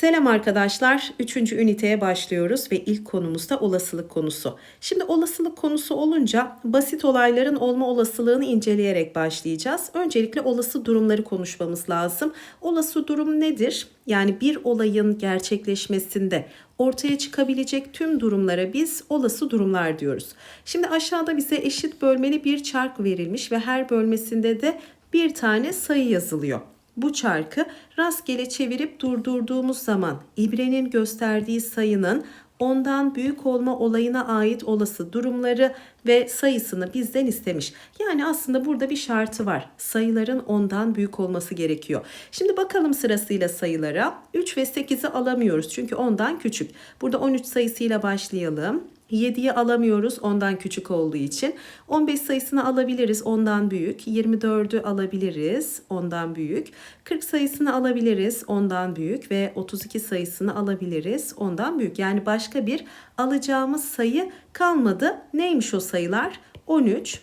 Selam arkadaşlar. Üçüncü üniteye başlıyoruz ve ilk konumuz da olasılık konusu. Şimdi olasılık konusu olunca basit olayların olma olasılığını inceleyerek başlayacağız. Öncelikle olası durumları konuşmamız lazım. Olası durum nedir? Yani bir olayın gerçekleşmesinde ortaya çıkabilecek tüm durumlara biz olası durumlar diyoruz. Şimdi aşağıda bize eşit bölmeli bir çark verilmiş ve her bölmesinde de bir tane sayı yazılıyor. Bu çarkı rastgele çevirip durdurduğumuz zaman ibrenin gösterdiği sayının ondan büyük olma olayına ait olası durumları ve sayısını bizden istemiş. Yani aslında burada bir şartı var. Sayıların ondan büyük olması gerekiyor. Şimdi bakalım sırasıyla sayılara. 3 ve 8'i alamıyoruz çünkü ondan küçük. Burada 13 sayısıyla başlayalım. 7'yi alamıyoruz ondan küçük olduğu için. 15 sayısını alabiliriz ondan büyük. 24'ü alabiliriz ondan büyük. 40 sayısını alabiliriz ondan büyük ve 32 sayısını alabiliriz ondan büyük. Yani başka bir alacağımız sayı kalmadı. Neymiş o sayılar? 13,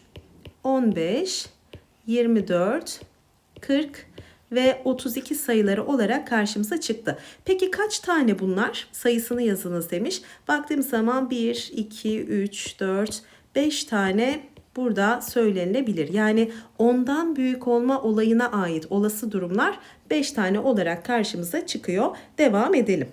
15, 24, 40 ve 32 sayıları olarak karşımıza çıktı. Peki kaç tane bunlar? Sayısını yazınız demiş. Baktığım zaman 1, 2, 3, 4, 5 tane burada söylenilebilir. Yani ondan büyük olma olayına ait olası durumlar 5 tane olarak karşımıza çıkıyor. Devam edelim.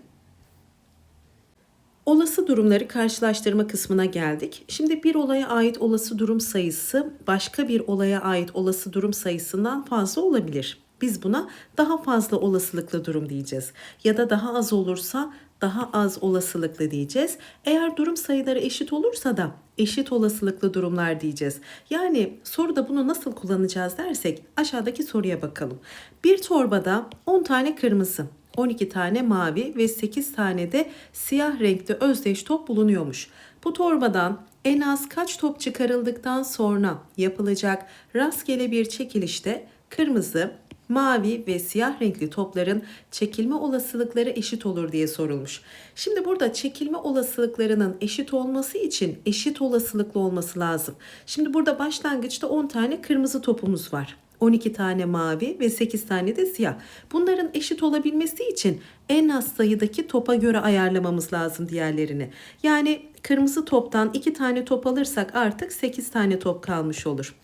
Olası durumları karşılaştırma kısmına geldik. Şimdi bir olaya ait olası durum sayısı başka bir olaya ait olası durum sayısından fazla olabilir. Biz buna daha fazla olasılıklı durum diyeceğiz. Ya da daha az olursa daha az olasılıklı diyeceğiz. Eğer durum sayıları eşit olursa da eşit olasılıklı durumlar diyeceğiz. Yani soruda bunu nasıl kullanacağız dersek aşağıdaki soruya bakalım. Bir torbada 10 tane kırmızı, 12 tane mavi ve 8 tane de siyah renkte özdeş top bulunuyormuş. Bu torbadan en az kaç top çıkarıldıktan sonra yapılacak rastgele bir çekilişte kırmızı, mavi ve siyah renkli topların çekilme olasılıkları eşit olur diye sorulmuş. Şimdi burada çekilme olasılıklarının eşit olması için eşit olasılıklı olması lazım. Şimdi burada başlangıçta 10 tane kırmızı topumuz var. 12 tane mavi ve 8 tane de siyah. Bunların eşit olabilmesi için en az sayıdaki topa göre ayarlamamız lazım diğerlerini. Yani kırmızı toptan 2 tane top alırsak artık 8 tane top kalmış olur.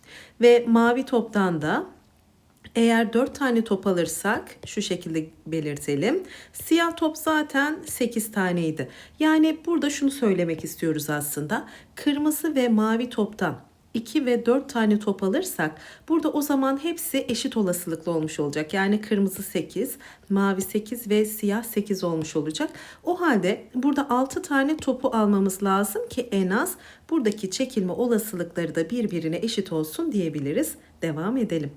Ve mavi toptan da eğer 4 tane top alırsak şu şekilde belirtelim. Siyah top zaten 8 taneydi. Yani burada şunu söylemek istiyoruz aslında. Kırmızı ve mavi toptan 2 ve 4 tane top alırsak burada o zaman hepsi eşit olasılıklı olmuş olacak. Yani kırmızı 8, mavi 8 ve siyah 8 olmuş olacak. O halde burada 6 tane topu almamız lazım ki en az buradaki çekilme olasılıkları da birbirine eşit olsun diyebiliriz. Devam edelim.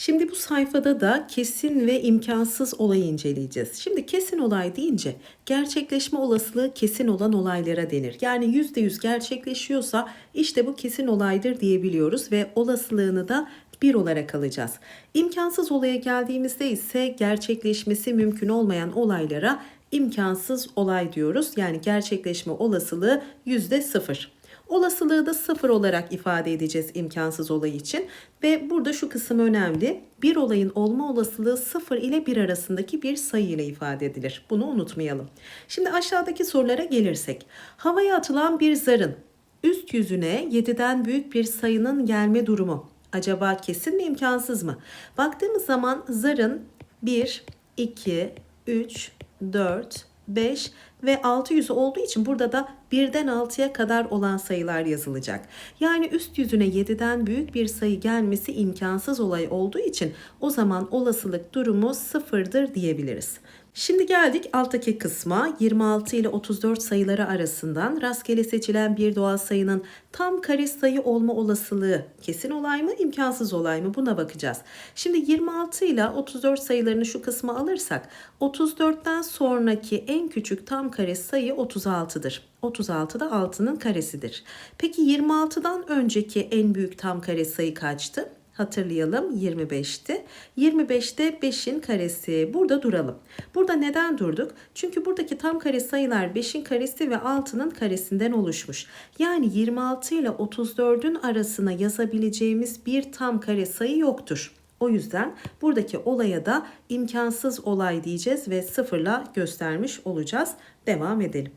Şimdi bu sayfada da kesin ve imkansız olayı inceleyeceğiz. Şimdi kesin olay deyince gerçekleşme olasılığı kesin olan olaylara denir. Yani %100 gerçekleşiyorsa işte bu kesin olaydır diyebiliyoruz ve olasılığını da bir olarak alacağız. İmkansız olaya geldiğimizde ise gerçekleşmesi mümkün olmayan olaylara imkansız olay diyoruz. Yani gerçekleşme olasılığı %0. Olasılığı da sıfır olarak ifade edeceğiz imkansız olay için. Ve burada şu kısım önemli. Bir olayın olma olasılığı sıfır ile bir arasındaki bir sayı ile ifade edilir. Bunu unutmayalım. Şimdi aşağıdaki sorulara gelirsek. Havaya atılan bir zarın üst yüzüne 7'den büyük bir sayının gelme durumu. Acaba kesin mi imkansız mı? Baktığımız zaman zarın 1, 2, 3, 4, 5 ve 600 olduğu için burada da 1'den 6'ya kadar olan sayılar yazılacak. Yani üst yüzüne 7'den büyük bir sayı gelmesi imkansız olay olduğu için o zaman olasılık durumu sıfırdır diyebiliriz. Şimdi geldik alttaki kısma 26 ile 34 sayıları arasından rastgele seçilen bir doğal sayının tam kare sayı olma olasılığı kesin olay mı imkansız olay mı buna bakacağız. Şimdi 26 ile 34 sayılarını şu kısma alırsak 34'ten sonraki en küçük tam kare sayı 36'dır. 36 da 6'nın karesidir. Peki 26'dan önceki en büyük tam kare sayı kaçtı? Hatırlayalım 25'ti. 25'te 5'in karesi. Burada duralım. Burada neden durduk? Çünkü buradaki tam kare sayılar 5'in karesi ve 6'nın karesinden oluşmuş. Yani 26 ile 34'ün arasına yazabileceğimiz bir tam kare sayı yoktur. O yüzden buradaki olaya da imkansız olay diyeceğiz ve sıfırla göstermiş olacağız. Devam edelim.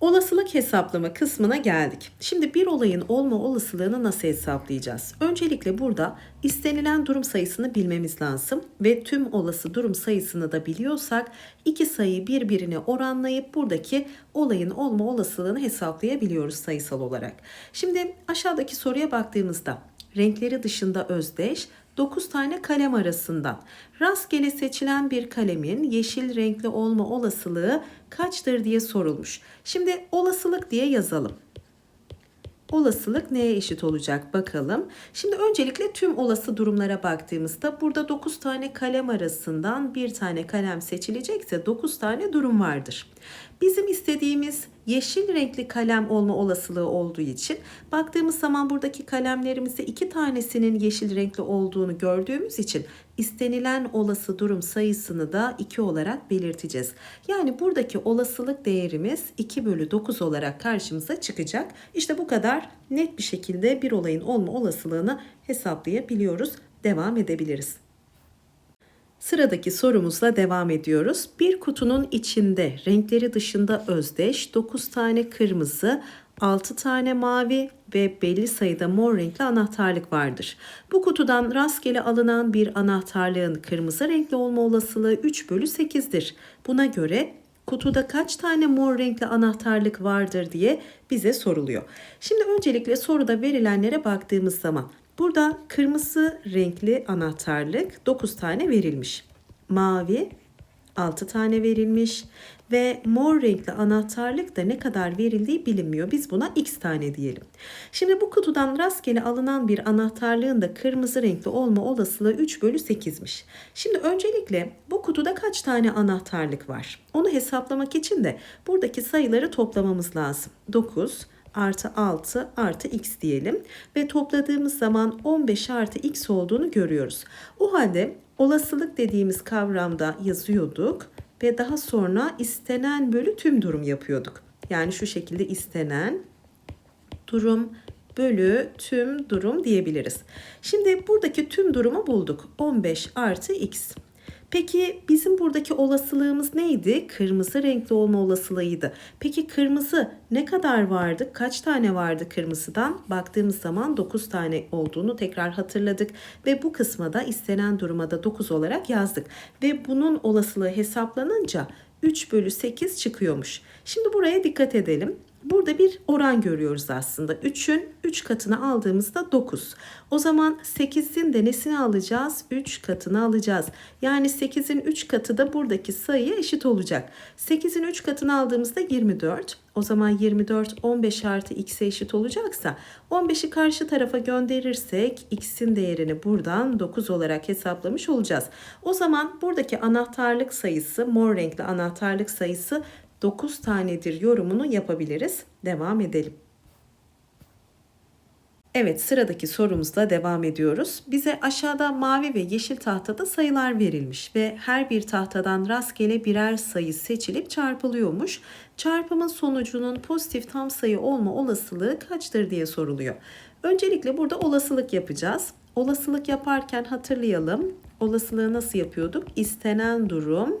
Olasılık hesaplama kısmına geldik. Şimdi bir olayın olma olasılığını nasıl hesaplayacağız? Öncelikle burada istenilen durum sayısını bilmemiz lazım ve tüm olası durum sayısını da biliyorsak iki sayıyı birbirine oranlayıp buradaki olayın olma olasılığını hesaplayabiliyoruz sayısal olarak. Şimdi aşağıdaki soruya baktığımızda renkleri dışında özdeş 9 tane kalem arasından rastgele seçilen bir kalemin yeşil renkli olma olasılığı kaçtır diye sorulmuş. Şimdi olasılık diye yazalım. Olasılık neye eşit olacak bakalım. Şimdi öncelikle tüm olası durumlara baktığımızda burada 9 tane kalem arasından bir tane kalem seçilecekse 9 tane durum vardır. Bizim istediğimiz yeşil renkli kalem olma olasılığı olduğu için baktığımız zaman buradaki kalemlerimizde iki tanesinin yeşil renkli olduğunu gördüğümüz için istenilen olası durum sayısını da 2 olarak belirteceğiz. Yani buradaki olasılık değerimiz 2 bölü 9 olarak karşımıza çıkacak. İşte bu kadar net bir şekilde bir olayın olma olasılığını hesaplayabiliyoruz. Devam edebiliriz. Sıradaki sorumuzla devam ediyoruz. Bir kutunun içinde renkleri dışında özdeş 9 tane kırmızı, 6 tane mavi ve belli sayıda mor renkli anahtarlık vardır. Bu kutudan rastgele alınan bir anahtarlığın kırmızı renkli olma olasılığı 3 bölü 8'dir. Buna göre kutuda kaç tane mor renkli anahtarlık vardır diye bize soruluyor. Şimdi öncelikle soruda verilenlere baktığımız zaman burada kırmızı renkli anahtarlık 9 tane verilmiş. Mavi 6 tane verilmiş ve mor renkli anahtarlık da ne kadar verildiği bilinmiyor. Biz buna x tane diyelim. Şimdi bu kutudan rastgele alınan bir anahtarlığın da kırmızı renkli olma olasılığı 3 bölü 8'miş. Şimdi öncelikle bu kutuda kaç tane anahtarlık var? Onu hesaplamak için de buradaki sayıları toplamamız lazım. 9 artı 6 artı x diyelim ve topladığımız zaman 15 artı x olduğunu görüyoruz. O halde olasılık dediğimiz kavramda yazıyorduk ve daha sonra istenen bölü tüm durum yapıyorduk. Yani şu şekilde istenen durum bölü tüm durum diyebiliriz. Şimdi buradaki tüm durumu bulduk. 15 artı x. Peki bizim buradaki olasılığımız neydi? Kırmızı renkli olma olasılığıydı. Peki kırmızı ne kadar vardı? Kaç tane vardı kırmızıdan? Baktığımız zaman 9 tane olduğunu tekrar hatırladık ve bu kısma da istenen duruma da 9 olarak yazdık. Ve bunun olasılığı hesaplanınca 3 bölü 8 çıkıyormuş. Şimdi buraya dikkat edelim. Burada bir oran görüyoruz aslında. 3'ün 3 katını aldığımızda 9. O zaman 8'in de nesini alacağız? 3 katını alacağız. Yani 8'in 3 katı da buradaki sayıya eşit olacak. 8'in 3 katını aldığımızda 24. O zaman 24 15 artı x'e eşit olacaksa 15'i karşı tarafa gönderirsek x'in değerini buradan 9 olarak hesaplamış olacağız. O zaman buradaki anahtarlık sayısı mor renkli anahtarlık sayısı 9 tanedir yorumunu yapabiliriz. Devam edelim. Evet sıradaki sorumuzla devam ediyoruz. Bize aşağıda mavi ve yeşil tahtada sayılar verilmiş ve her bir tahtadan rastgele birer sayı seçilip çarpılıyormuş. Çarpımın sonucunun pozitif tam sayı olma olasılığı kaçtır diye soruluyor. Öncelikle burada olasılık yapacağız. Olasılık yaparken hatırlayalım. Olasılığı nasıl yapıyorduk? İstenen durum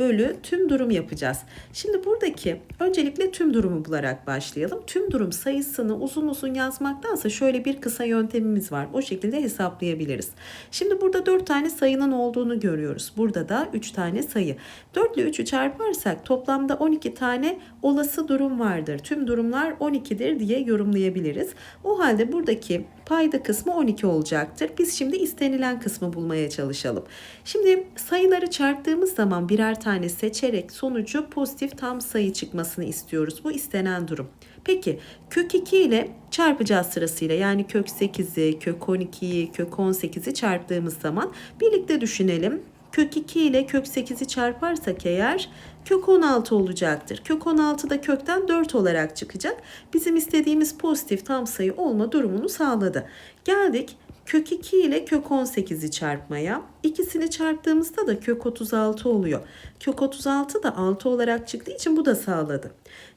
bölü tüm durum yapacağız. Şimdi buradaki öncelikle tüm durumu bularak başlayalım. Tüm durum sayısını uzun uzun yazmaktansa şöyle bir kısa yöntemimiz var. O şekilde hesaplayabiliriz. Şimdi burada 4 tane sayının olduğunu görüyoruz. Burada da 3 tane sayı. 4 ile 3'ü çarparsak toplamda 12 tane olası durum vardır. Tüm durumlar 12'dir diye yorumlayabiliriz. O halde buradaki payda kısmı 12 olacaktır. Biz şimdi istenilen kısmı bulmaya çalışalım. Şimdi sayıları çarptığımız zaman birer tane seçerek sonucu pozitif tam sayı çıkmasını istiyoruz. Bu istenen durum. Peki kök 2 ile çarpacağız sırasıyla yani kök 8'i, kök 12'yi, kök 18'i çarptığımız zaman birlikte düşünelim. Kök 2 ile kök 8'i çarparsak eğer kök 16 olacaktır. Kök 16 da kökten 4 olarak çıkacak. Bizim istediğimiz pozitif tam sayı olma durumunu sağladı. Geldik kök 2 ile kök 18'i çarpmaya. İkisini çarptığımızda da kök 36 oluyor. Kök 36 da 6 olarak çıktığı için bu da sağladı.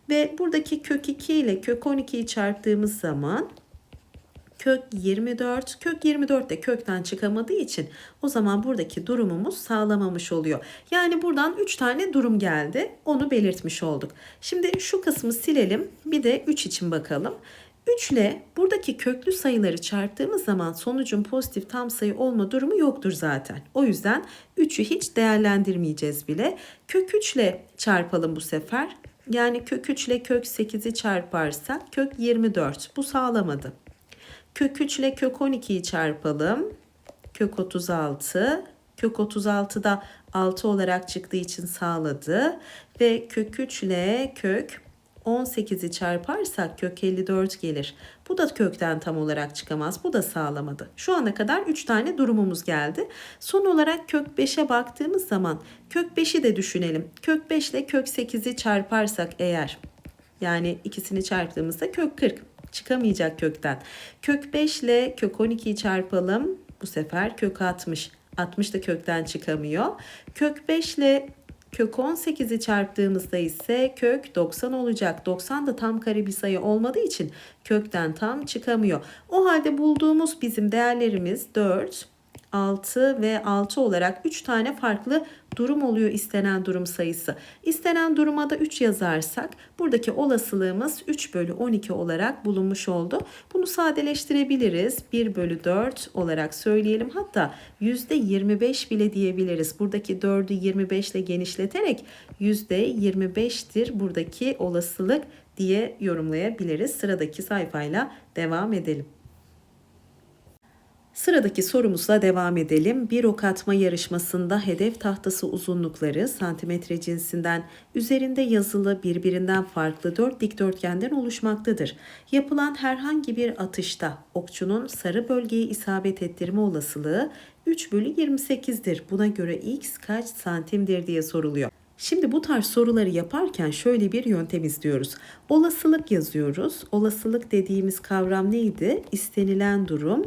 Ve buradaki kök 2 ile kök 12'yi çarptığımız zaman kök 24. Kök 24 de kökten çıkamadığı için o zaman buradaki durumumuz sağlamamış oluyor. Yani buradan 3 tane durum geldi. Onu belirtmiş olduk. Şimdi şu kısmı silelim. Bir de 3 için bakalım. 3 ile buradaki köklü sayıları çarptığımız zaman sonucun pozitif tam sayı olma durumu yoktur zaten. O yüzden 3'ü hiç değerlendirmeyeceğiz bile. Kök 3 ile çarpalım bu sefer. Yani kök 3 ile kök 8'i çarparsak kök 24. Bu sağlamadı. Kök 3 ile kök 12'yi çarpalım. Kök 36. Kök 36 da 6 olarak çıktığı için sağladı. Ve kök 3 ile kök 18'i çarparsak kök 54 gelir. Bu da kökten tam olarak çıkamaz. Bu da sağlamadı. Şu ana kadar 3 tane durumumuz geldi. Son olarak kök 5'e baktığımız zaman kök 5'i de düşünelim. Kök 5 ile kök 8'i çarparsak eğer yani ikisini çarptığımızda kök 40 çıkamayacak kökten. Kök 5 ile kök 12'yi çarpalım. Bu sefer kök 60. 60 da kökten çıkamıyor. Kök 5 ile Kök 18'i çarptığımızda ise kök 90 olacak. 90 da tam kare bir sayı olmadığı için kökten tam çıkamıyor. O halde bulduğumuz bizim değerlerimiz 4, 6 ve 6 olarak 3 tane farklı durum oluyor istenen durum sayısı. İstenen duruma da 3 yazarsak buradaki olasılığımız 3 bölü 12 olarak bulunmuş oldu. Bunu sadeleştirebiliriz. 1 bölü 4 olarak söyleyelim. Hatta %25 bile diyebiliriz. Buradaki 4'ü 25 ile genişleterek %25'tir buradaki olasılık diye yorumlayabiliriz. Sıradaki sayfayla devam edelim. Sıradaki sorumuzla devam edelim. Bir ok atma yarışmasında hedef tahtası uzunlukları santimetre cinsinden üzerinde yazılı birbirinden farklı dört dikdörtgenden oluşmaktadır. Yapılan herhangi bir atışta okçunun sarı bölgeyi isabet ettirme olasılığı 3 bölü 28'dir. Buna göre x kaç santimdir diye soruluyor. Şimdi bu tarz soruları yaparken şöyle bir yöntem izliyoruz. Olasılık yazıyoruz. Olasılık dediğimiz kavram neydi? İstenilen durum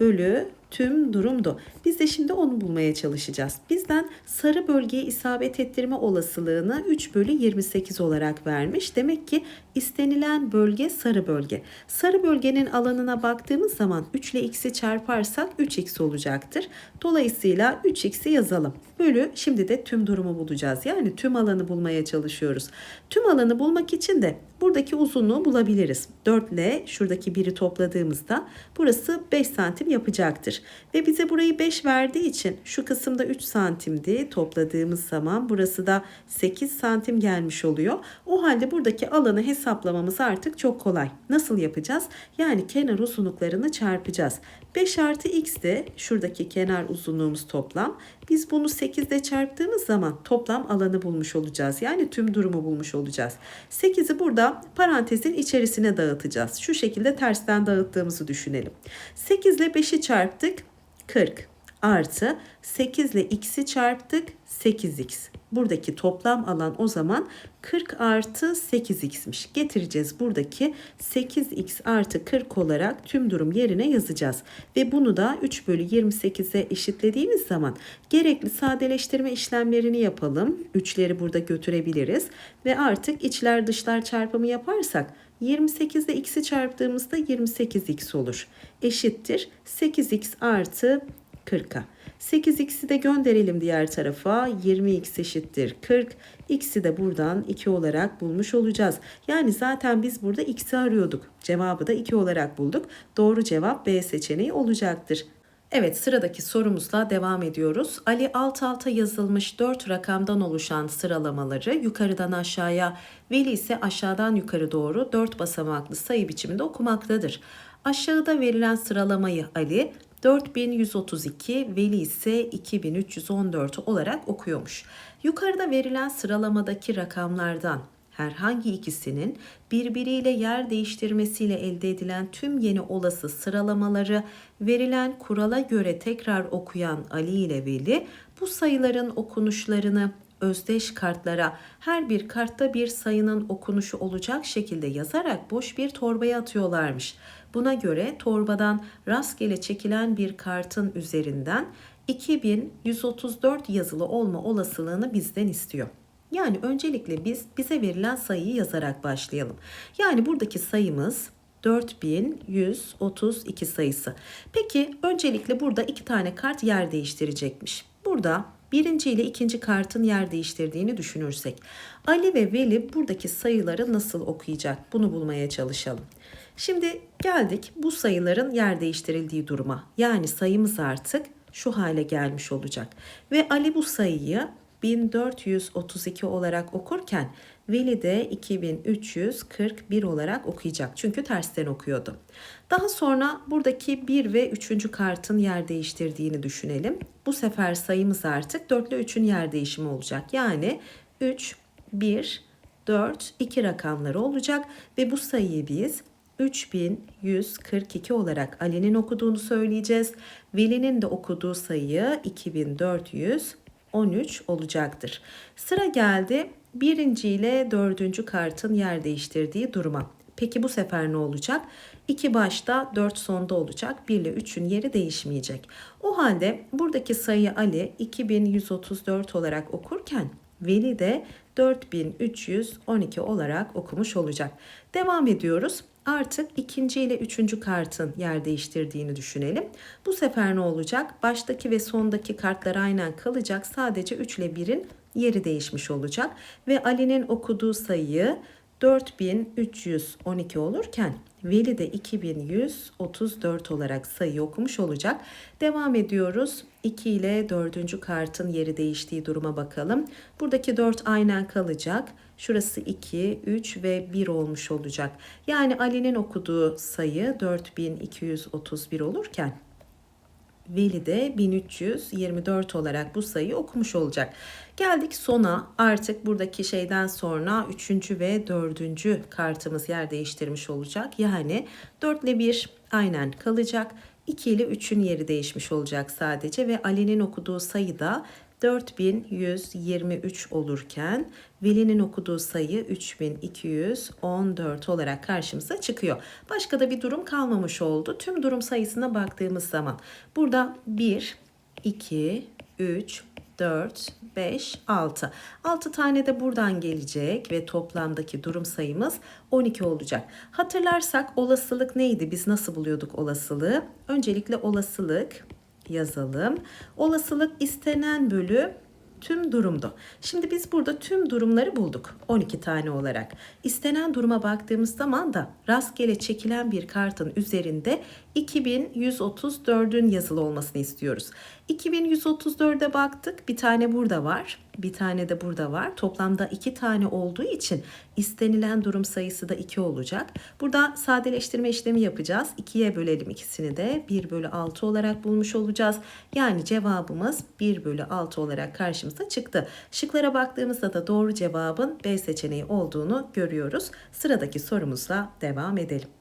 bölü tüm durumdu. Biz de şimdi onu bulmaya çalışacağız. Bizden sarı bölgeyi isabet ettirme olasılığını 3 bölü 28 olarak vermiş. Demek ki istenilen bölge sarı bölge. Sarı bölgenin alanına baktığımız zaman 3 ile x'i çarparsak 3x olacaktır. Dolayısıyla 3x'i yazalım. Bölü şimdi de tüm durumu bulacağız. Yani tüm alanı bulmaya çalışıyoruz. Tüm alanı bulmak için de buradaki uzunluğu bulabiliriz. 4 ile şuradaki biri topladığımızda burası 5 santim yapacaktır. Ve bize burayı 5 verdiği için şu kısımda 3 santimdi. Topladığımız zaman burası da 8 santim gelmiş oluyor. O halde buradaki alanı hesaplamamız artık çok kolay. Nasıl yapacağız? Yani kenar uzunluklarını çarpacağız. 5 artı x de şuradaki kenar uzunluğumuz toplam. Biz bunu 8 ile çarptığımız zaman toplam alanı bulmuş olacağız. Yani tüm durumu bulmuş olacağız. 8'i burada parantezin içerisine dağıtacağız. Şu şekilde tersten dağıttığımızı düşünelim. 8 ile 5'i çarptık 40 artı 8 ile x'i çarptık 8x. Buradaki toplam alan o zaman 40 artı 8x'miş. Getireceğiz buradaki 8x artı 40 olarak tüm durum yerine yazacağız. Ve bunu da 3 bölü 28'e eşitlediğimiz zaman gerekli sadeleştirme işlemlerini yapalım. 3'leri burada götürebiliriz. Ve artık içler dışlar çarpımı yaparsak 28 ile x'i çarptığımızda 28x olur. Eşittir 8x artı 40'a. 8x'i de gönderelim diğer tarafa. 20x eşittir 40. X'i de buradan 2 olarak bulmuş olacağız. Yani zaten biz burada x'i arıyorduk. Cevabı da 2 olarak bulduk. Doğru cevap B seçeneği olacaktır. Evet sıradaki sorumuzla devam ediyoruz. Ali alt alta yazılmış 4 rakamdan oluşan sıralamaları yukarıdan aşağıya, Veli ise aşağıdan yukarı doğru 4 basamaklı sayı biçiminde okumaktadır. Aşağıda verilen sıralamayı Ali 4132, Veli ise 2314 olarak okuyormuş. Yukarıda verilen sıralamadaki rakamlardan herhangi ikisinin birbiriyle yer değiştirmesiyle elde edilen tüm yeni olası sıralamaları verilen kurala göre tekrar okuyan Ali ile Veli bu sayıların okunuşlarını özdeş kartlara her bir kartta bir sayının okunuşu olacak şekilde yazarak boş bir torbaya atıyorlarmış. Buna göre torbadan rastgele çekilen bir kartın üzerinden 2134 yazılı olma olasılığını bizden istiyor. Yani öncelikle biz bize verilen sayıyı yazarak başlayalım. Yani buradaki sayımız 4132 sayısı. Peki öncelikle burada iki tane kart yer değiştirecekmiş. Burada birinci ile ikinci kartın yer değiştirdiğini düşünürsek Ali ve Veli buradaki sayıları nasıl okuyacak bunu bulmaya çalışalım. Şimdi geldik bu sayıların yer değiştirildiği duruma. Yani sayımız artık şu hale gelmiş olacak. Ve Ali bu sayıyı 1432 olarak okurken Veli de 2341 olarak okuyacak. Çünkü tersten okuyordu. Daha sonra buradaki 1 ve 3. kartın yer değiştirdiğini düşünelim. Bu sefer sayımız artık 4 ile 3'ün yer değişimi olacak. Yani 3, 1, 4, 2 rakamları olacak ve bu sayıyı biz 3142 olarak Ali'nin okuduğunu söyleyeceğiz. Veli'nin de okuduğu sayı 2413 olacaktır. Sıra geldi birinci ile dördüncü kartın yer değiştirdiği duruma. Peki bu sefer ne olacak? 2 başta 4 sonda olacak. 1 ile 3'ün yeri değişmeyecek. O halde buradaki sayı Ali 2134 olarak okurken Veli de 4312 olarak okumuş olacak. Devam ediyoruz. Artık ikinci ile üçüncü kartın yer değiştirdiğini düşünelim. Bu sefer ne olacak? Baştaki ve sondaki kartlar aynen kalacak. Sadece 3 ile 1'in yeri değişmiş olacak. Ve Ali'nin okuduğu sayıyı 4312 olurken Veli de 2134 olarak sayı okumuş olacak. Devam ediyoruz. 2 ile 4. kartın yeri değiştiği duruma bakalım. Buradaki 4 aynen kalacak. Şurası 2, 3 ve 1 olmuş olacak. Yani Ali'nin okuduğu sayı 4231 olurken Veli de 1324 olarak bu sayıyı okumuş olacak. Geldik sona artık buradaki şeyden sonra 3. ve 4. kartımız yer değiştirmiş olacak. Yani 4 ile 1 aynen kalacak. 2 ile 3'ün yeri değişmiş olacak sadece ve Ali'nin okuduğu sayı da 4123 olurken Veli'nin okuduğu sayı 3214 olarak karşımıza çıkıyor. Başka da bir durum kalmamış oldu. Tüm durum sayısına baktığımız zaman burada 1, 2, 3, 4, 5, 6. 6 tane de buradan gelecek ve toplamdaki durum sayımız 12 olacak. Hatırlarsak olasılık neydi? Biz nasıl buluyorduk olasılığı? Öncelikle olasılık yazalım. Olasılık istenen bölü tüm durumdu. Şimdi biz burada tüm durumları bulduk 12 tane olarak. İstenen duruma baktığımız zaman da rastgele çekilen bir kartın üzerinde 2134'ün yazılı olmasını istiyoruz. 2134'e baktık. Bir tane burada var. Bir tane de burada var. Toplamda iki tane olduğu için istenilen durum sayısı da 2 olacak. Burada sadeleştirme işlemi yapacağız. 2'ye bölelim ikisini de. 1 bölü 6 olarak bulmuş olacağız. Yani cevabımız 1 bölü 6 olarak karşımıza çıktı. Şıklara baktığımızda da doğru cevabın B seçeneği olduğunu görüyoruz. Sıradaki sorumuzla devam edelim.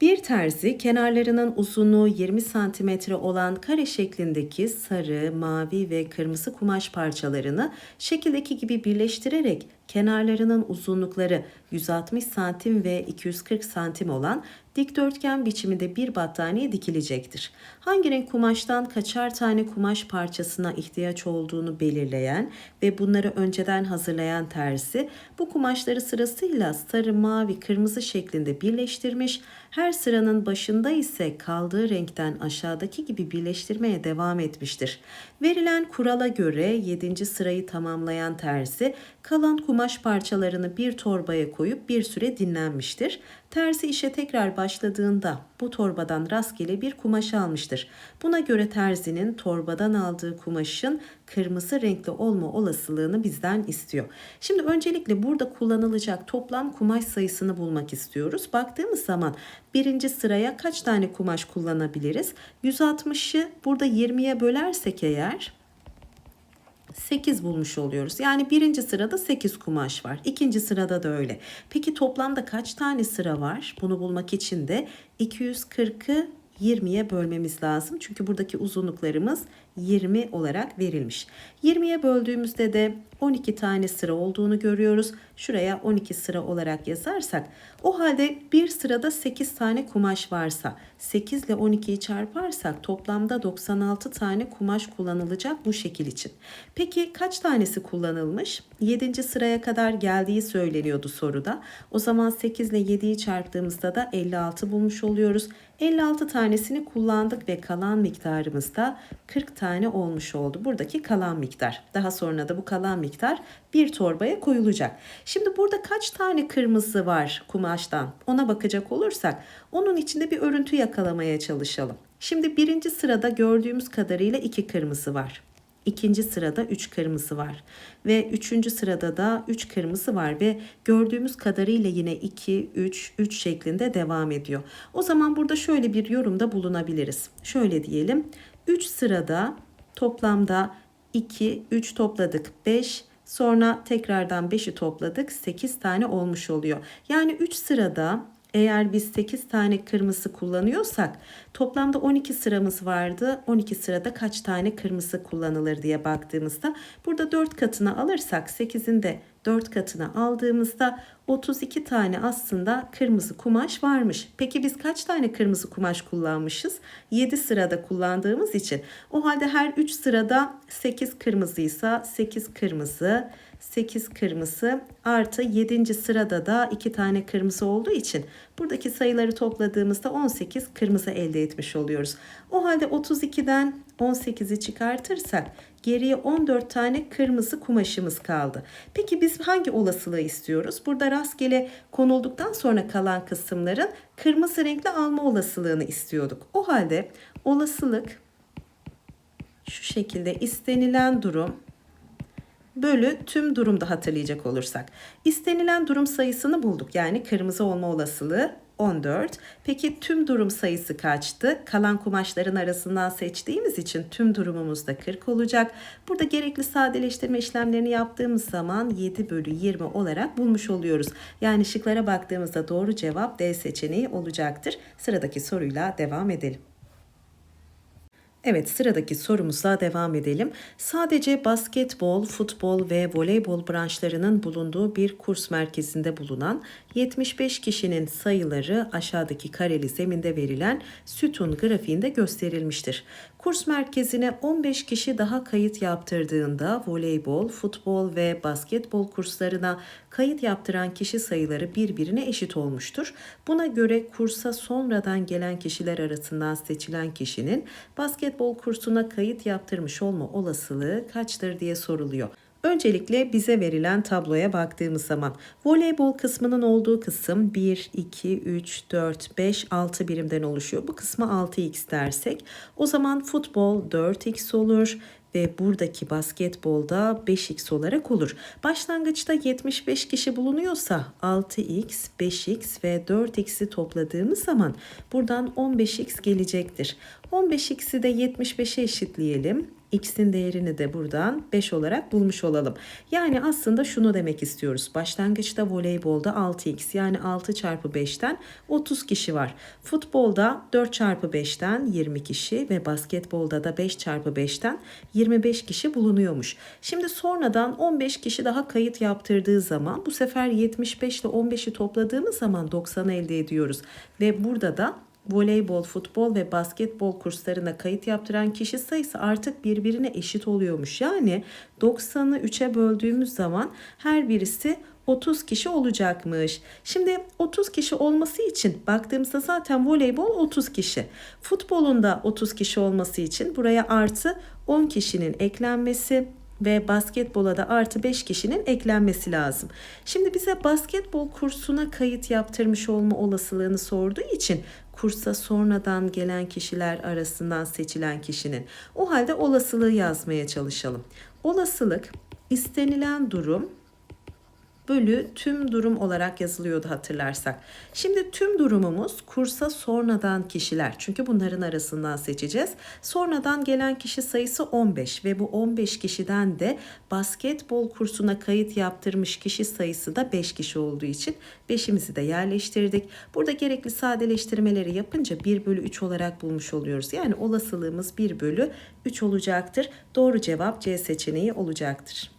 Bir terzi kenarlarının uzunluğu 20 cm olan kare şeklindeki sarı, mavi ve kırmızı kumaş parçalarını şekildeki gibi birleştirerek kenarlarının uzunlukları 160 santim ve 240 santim olan dikdörtgen biçiminde bir battaniye dikilecektir. Hangi renk kumaştan kaçar tane kumaş parçasına ihtiyaç olduğunu belirleyen ve bunları önceden hazırlayan terzi bu kumaşları sırasıyla sarı, mavi, kırmızı şeklinde birleştirmiş, her sıranın başında ise kaldığı renkten aşağıdaki gibi birleştirmeye devam etmiştir. Verilen kurala göre 7. sırayı tamamlayan terzi kalan kumaş parçalarını bir torbaya koyup bir süre dinlenmiştir. Terzi işe tekrar başladığında bu torbadan rastgele bir kumaş almıştır. Buna göre terzinin torbadan aldığı kumaşın kırmızı renkli olma olasılığını bizden istiyor. Şimdi öncelikle burada kullanılacak toplam kumaş sayısını bulmak istiyoruz. Baktığımız zaman birinci sıraya kaç tane kumaş kullanabiliriz? 160'ı burada 20'ye bölersek eğer 8 bulmuş oluyoruz. Yani birinci sırada 8 kumaş var. İkinci sırada da öyle. Peki toplamda kaç tane sıra var? Bunu bulmak için de 240'ı 20'ye bölmemiz lazım. Çünkü buradaki uzunluklarımız 20 olarak verilmiş. 20'ye böldüğümüzde de 12 tane sıra olduğunu görüyoruz. Şuraya 12 sıra olarak yazarsak o halde bir sırada 8 tane kumaş varsa 8 ile 12'yi çarparsak toplamda 96 tane kumaş kullanılacak bu şekil için. Peki kaç tanesi kullanılmış? 7. sıraya kadar geldiği söyleniyordu soruda. O zaman 8 ile 7'yi çarptığımızda da 56 bulmuş oluyoruz. 56 tanesini kullandık ve kalan miktarımız da 40 tane olmuş oldu. Buradaki kalan miktar. Daha sonra da bu kalan miktar bir torbaya koyulacak. Şimdi burada kaç tane kırmızı var kumaştan? Ona bakacak olursak onun içinde bir örüntü yakalamaya çalışalım. Şimdi birinci sırada gördüğümüz kadarıyla iki kırmızı var. İkinci sırada 3 kırmızı var ve üçüncü sırada da 3 kırmızı var ve gördüğümüz kadarıyla yine 2, 3, 3 şeklinde devam ediyor. O zaman burada şöyle bir yorumda bulunabiliriz. Şöyle diyelim 3 sırada toplamda 2, 3 topladık 5, sonra tekrardan 5'i topladık 8 tane olmuş oluyor. Yani 3 sırada eğer biz 8 tane kırmızı kullanıyorsak toplamda 12 sıramız vardı. 12 sırada kaç tane kırmızı kullanılır diye baktığımızda burada 4 katını alırsak 8'in de 4 katını aldığımızda 32 tane aslında kırmızı kumaş varmış. Peki biz kaç tane kırmızı kumaş kullanmışız? 7 sırada kullandığımız için. O halde her 3 sırada 8 kırmızıysa 8 kırmızı, 8 kırmızı artı 7. sırada da 2 tane kırmızı olduğu için buradaki sayıları topladığımızda 18 kırmızı elde etmiş oluyoruz. O halde 32'den 18'i çıkartırsak geriye 14 tane kırmızı kumaşımız kaldı. Peki biz hangi olasılığı istiyoruz? Burada rastgele konulduktan sonra kalan kısımların kırmızı renkli alma olasılığını istiyorduk. O halde olasılık şu şekilde istenilen durum bölü tüm durumda hatırlayacak olursak. İstenilen durum sayısını bulduk. Yani kırmızı olma olasılığı 14. Peki tüm durum sayısı kaçtı? Kalan kumaşların arasından seçtiğimiz için tüm durumumuz da 40 olacak. Burada gerekli sadeleştirme işlemlerini yaptığımız zaman 7 bölü 20 olarak bulmuş oluyoruz. Yani şıklara baktığımızda doğru cevap D seçeneği olacaktır. Sıradaki soruyla devam edelim. Evet sıradaki sorumuzla devam edelim. Sadece basketbol, futbol ve voleybol branşlarının bulunduğu bir kurs merkezinde bulunan 75 kişinin sayıları aşağıdaki kareli zeminde verilen sütun grafiğinde gösterilmiştir. Kurs merkezine 15 kişi daha kayıt yaptırdığında voleybol, futbol ve basketbol kurslarına kayıt yaptıran kişi sayıları birbirine eşit olmuştur. Buna göre kursa sonradan gelen kişiler arasından seçilen kişinin basketbol kursuna kayıt yaptırmış olma olasılığı kaçtır diye soruluyor. Öncelikle bize verilen tabloya baktığımız zaman voleybol kısmının olduğu kısım 1, 2, 3, 4, 5, 6 birimden oluşuyor. Bu kısma 6x dersek o zaman futbol 4x olur ve buradaki basketbolda 5x olarak olur. Başlangıçta 75 kişi bulunuyorsa 6x, 5x ve 4x'i topladığımız zaman buradan 15x gelecektir. 15x'i de 75'e eşitleyelim x'in değerini de buradan 5 olarak bulmuş olalım. Yani aslında şunu demek istiyoruz. Başlangıçta voleybolda 6x yani 6 çarpı 5'ten 30 kişi var. Futbolda 4 çarpı 5'ten 20 kişi ve basketbolda da 5 çarpı 5'ten 25 kişi bulunuyormuş. Şimdi sonradan 15 kişi daha kayıt yaptırdığı zaman bu sefer 75 ile 15'i topladığımız zaman 90 elde ediyoruz. Ve burada da voleybol, futbol ve basketbol kurslarına kayıt yaptıran kişi sayısı artık birbirine eşit oluyormuş. Yani 90'ı 3'e böldüğümüz zaman her birisi 30 kişi olacakmış. Şimdi 30 kişi olması için baktığımızda zaten voleybol 30 kişi. Futbolun da 30 kişi olması için buraya artı 10 kişinin eklenmesi ve basketbola da artı 5 kişinin eklenmesi lazım. Şimdi bize basketbol kursuna kayıt yaptırmış olma olasılığını sorduğu için kursa sonradan gelen kişiler arasından seçilen kişinin. O halde olasılığı yazmaya çalışalım. Olasılık istenilen durum bölü tüm durum olarak yazılıyordu hatırlarsak. Şimdi tüm durumumuz kursa sonradan kişiler. Çünkü bunların arasından seçeceğiz. Sonradan gelen kişi sayısı 15 ve bu 15 kişiden de basketbol kursuna kayıt yaptırmış kişi sayısı da 5 kişi olduğu için 5'imizi de yerleştirdik. Burada gerekli sadeleştirmeleri yapınca 1 bölü 3 olarak bulmuş oluyoruz. Yani olasılığımız 1 bölü 3 olacaktır. Doğru cevap C seçeneği olacaktır.